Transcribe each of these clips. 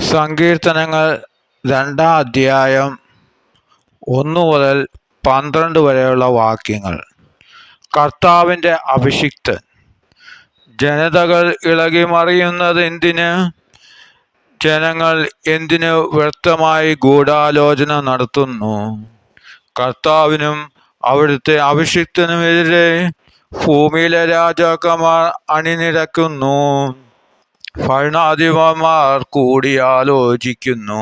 സങ്കീർത്തനങ്ങൾ രണ്ടാം അധ്യായം ഒന്ന് മുതൽ പന്ത്രണ്ട് വരെയുള്ള വാക്യങ്ങൾ. കർത്താവിന്റെ അഭിഷിക്തൻ ജനതകൾ ഇളകി മറിയുന്നത് എന്തിന്? ജനങ്ങൾ എന്തിന് വ്യക്തമായി ഗൂഢാലോചന നടത്തുന്നു? കർത്താവിനും അവിടുത്തെ അഭിഷിക്തനുമെതിരെ ഭൂമിയിലെ രാജാക്കന്മാർ അണിനിരക്കുന്നു. ഭരണാധിപന്മാർ കൂടിയാലോചിക്കുന്നു.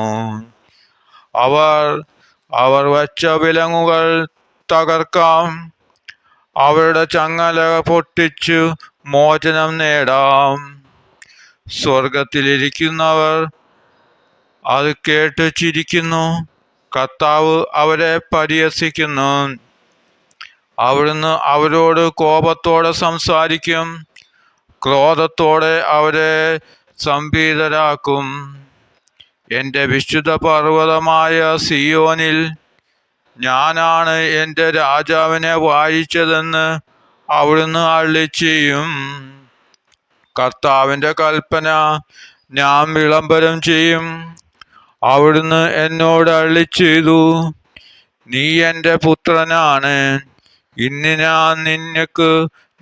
അവർ അവർ വച്ച വിലങ്ങുകൾ തകർക്കാം. അവരുടെ ചങ്ങല പൊട്ടിച്ചു മോചനം നേടാം. സ്വർഗത്തിലിരിക്കുന്നവർ അത് കേട്ട് ചിരിക്കുന്നു. കർത്താവ് അവരെ പരിഹസിക്കുന്നു. അവിടുന്ന് അവരോട് കോപത്തോടെ സംസാരിക്കും. ക്രോധത്തോടെ അവരെ സംഭീതരാക്കും. എന്റെ വിശുദ്ധ പർവതമായ സിയോനിൽ ഞാനാണ് എന്റെ രാജാവിനെ വായിച്ചതെന്ന് അവിടുന്ന് അള്ളി ചെയ്യും കർത്താവിന്റെ കൽപ്പന ഞാൻ വിളംബരം ചെയ്യും. അവിടുന്ന് എന്നോട് അള്ളി ചെയ്തു നീ എന്റെ പുത്രനാണ്. ഇന്ന് ഞാൻ നിനക്ക്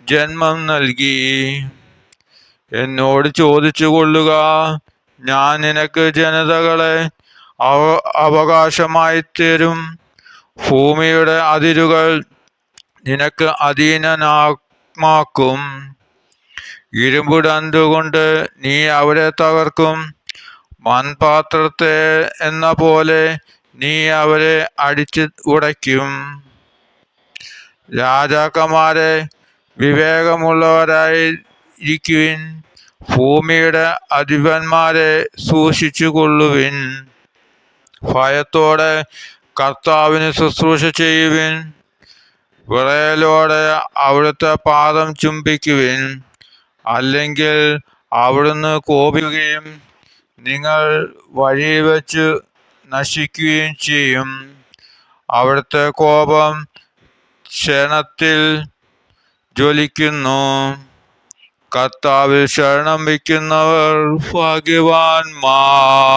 ജന്മം നൽകി. എന്നോട് ചോദിച്ചു കൊള്ളുക ഞാൻ നിനക്ക് ജനതകളെ അവ അവകാശമായി തരും. ഭൂമിയുടെ അതിരുകൾ നിനക്ക് അധീനനാമാക്കും. ഇരുമ്പുടന്തുകൊണ്ട് നീ അവരെ തകർക്കും. മൺപാത്രത്തെ എന്ന പോലെ നീ അവരെ അടിച്ച് ഉടയ്ക്കും. രാജാക്കന്മാരെ വിവേകമുള്ളവരായിരിക്കുവിൻ ഭൂമിയുടെ അധിപന്മാരെ സൂക്ഷിച്ചു കൊള്ളുവിൻ ഭയത്തോടെ കർത്താവിന് ശുശ്രൂഷ ചെയ്യുവിൻ. വിറയലോടെ അവിടുത്തെ പാദം ചുംബിക്കുവിൻ. അല്ലെങ്കിൽ അവിടുന്ന് കോപിക്കുകയും നിങ്ങൾ വഴി വച്ച് നശിക്കുകയും ചെയ്യും. അവിടുത്തെ കോപം ക്ഷണത്തിൽ ജ്വലിക്കുന്നു. കർത്താവിൽ ശരണം വയ്ക്കുന്നവർ ഭാഗ്യവാന്മാർ.